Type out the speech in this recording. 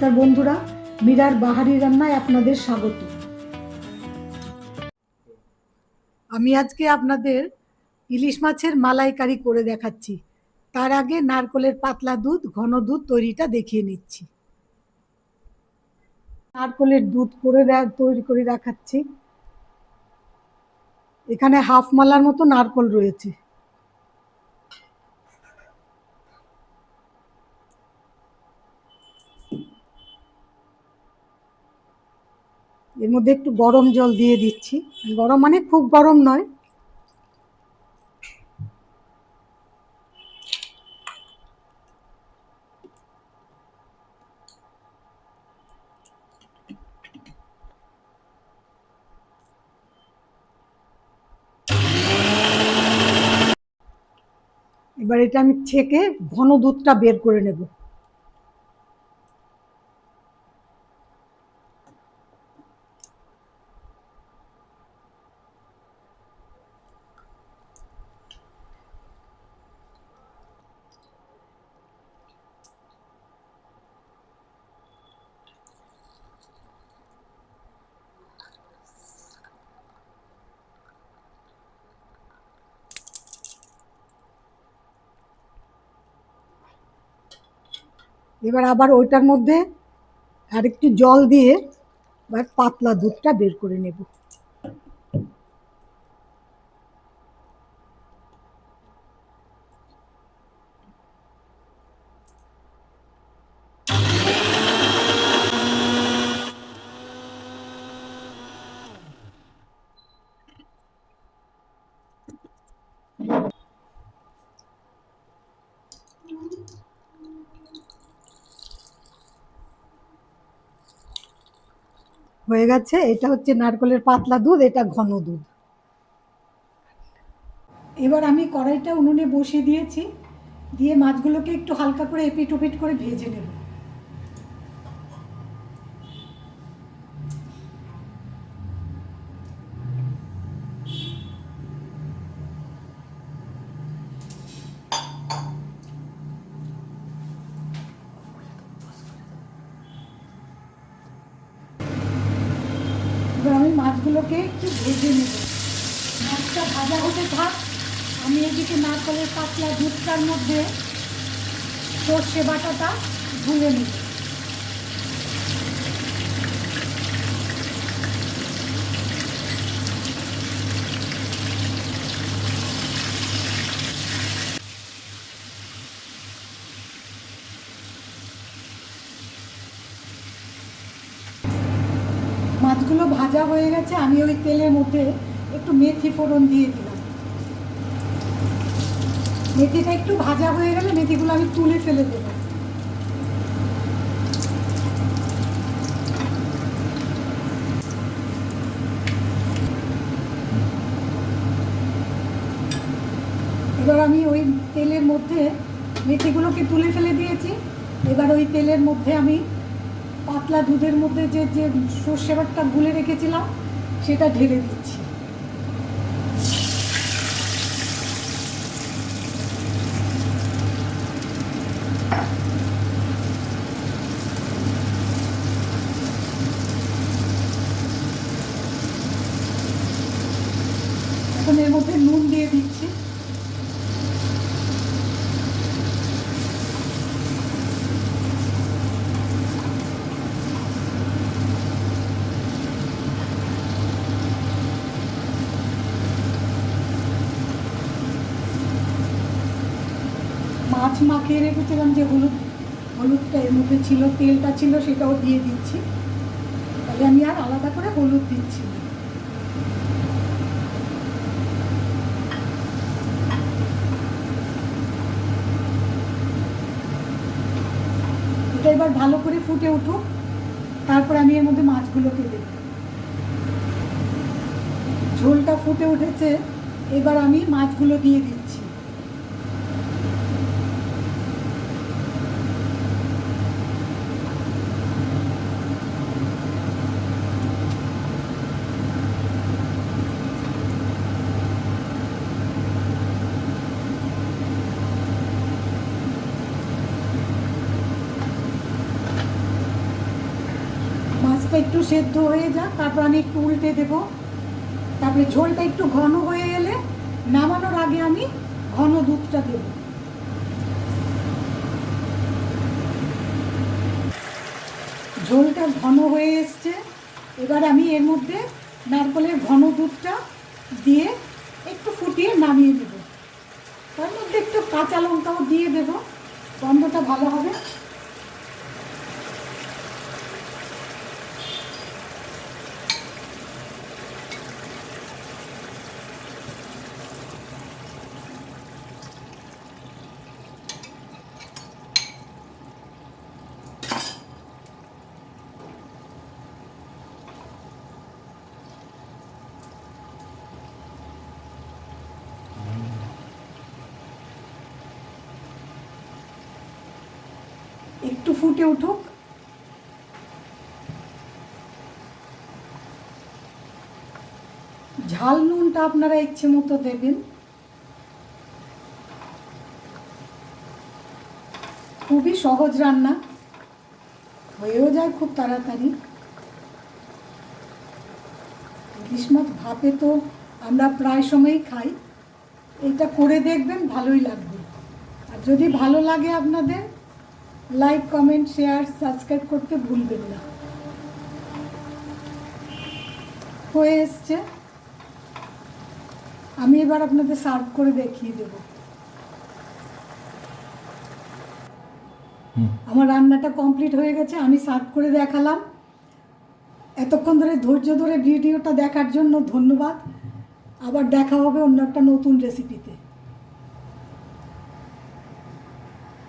নমস্কার বন্ধুরা, মীরার বাহারি রান্নায় আপনাদের স্বাগত। আমি আজকে আপনাদের ইলিশ মাছের মালাইকারি করে দেখাচ্ছি। তার আগে নারকলের পাতলা দুধ, ঘন দুধ তৈরিটা দেখিয়ে নিচ্ছি। নারকলের দুধ করে তৈরি করে দেখাচ্ছি। এখানে হাফ মালার মতো নারকল রয়েছে। এর মধ্যে একটু গরম জল দিয়ে দিচ্ছি। গরম মানে খুব গরম নয়। এবার এটা আমি ছেঁকে ঘন দুধটা বের করে নেব। এবার আবার ওইটার মধ্যে আর একটু জল দিয়ে এবার পাতলা দুধটা বের করে নেব। হয়ে গেছে। এটা হচ্ছে নারকলের পাতলা দুধ, এটা ঘন দুধ। এবার আমি কড়াইটা উনুনে বসিয়ে দিয়েছি। দিয়ে মাছগুলোকে একটু হালকা করে এপিট ওপিট করে ভেজে নেব। মাছগুলোকে একটু ভেজে নেব। মাছটা ভাজা হতে থাক, আমি এদিকে নারকলের পাতলা দুধটার মধ্যে সর্ষে বাটাটা ভুলে নেব। মাছগুলো ভাজা হয়ে গেছে, আমি ওই তেলের মধ্যে একটু মেথি ফোড়ন দিয়ে দিলাম। মেথিটা একটু ভাজা হয়ে গেলে মেথিগুলো আমি তুলে ফেলে দেব। এবার আমি ওই তেলের মধ্যে মেথিগুলোকে তুলে ফেলে দিয়েছি। এবার ওই তেলের মধ্যে আমি পাতলা দুধের মধ্যে যে যে সর্ষে বাটটা গুলে রেখেছিলাম, সেটা ঢেলে দিচ্ছি। এখন এর মধ্যে নুন দিয়ে দিচ্ছি। মাখিয়ে রেখেছিলাম যে হলুদ, হলুদটা এর মধ্যে ছিল, তেলটা ছিল সেটাও দিয়ে দিচ্ছি। তাহলে আমি আর আলাদা করে হলুদ দিচ্ছি এটা এবার ভালো করে ফুটে উঠুক, তারপর আমি এর মধ্যে মাছগুলোকে দেব। ঝোলটা ফুটে উঠেছে, এবার আমি মাছগুলো দিয়ে দিচ্ছি একটু সেদ্ধ হয়ে যাক, তারপর আমি একটু উল্টে দেব। তারপরে ঝোলটা একটু ঘন হয়ে এলে নামানোর আগে আমি ঘন দুধটা দেব। ঝোলটা ঘন হয়ে এসছে। এবার আমি এর মধ্যে নারকলের ঘন দুধটা দিয়ে একটু ফুটিয়ে নামিয়ে দেব তার মধ্যে একটু কাঁচা লঙ্কাও দিয়ে দেব। গন্ধটা ভালো হবে। একটু ফুটে উঠুক। ঝাল নুনটা আপনারা ইচ্ছে মতো দেবেন। খুবই সহজ রান্না। হয়েও যায় খুব তাড়াতাড়ি। ইলিশ মাছ ভাপে তো আমরা প্রায় সময়ই খাই। এটা করে দেখবেন ভালোই লাগবে। আর যদি ভালো লাগে আপনাদের লাইক কমেন্ট শেয়ার সাবস্ক্রাইব করতে ভুলবেন না। হয়ে এসছে। আমি এবার আপনাদের সার্ভ করে দেখিয়ে দেব। আমার রান্নাটা কমপ্লিট হয়ে গেছে আমি সার্ভ করে দেখালাম। এতক্ষণ ধরে ধৈর্য ধরে ভিডিওটা দেখার জন্য ধন্যবাদ। আবার দেখা হবে অন্য একটা নতুন রেসিপিতে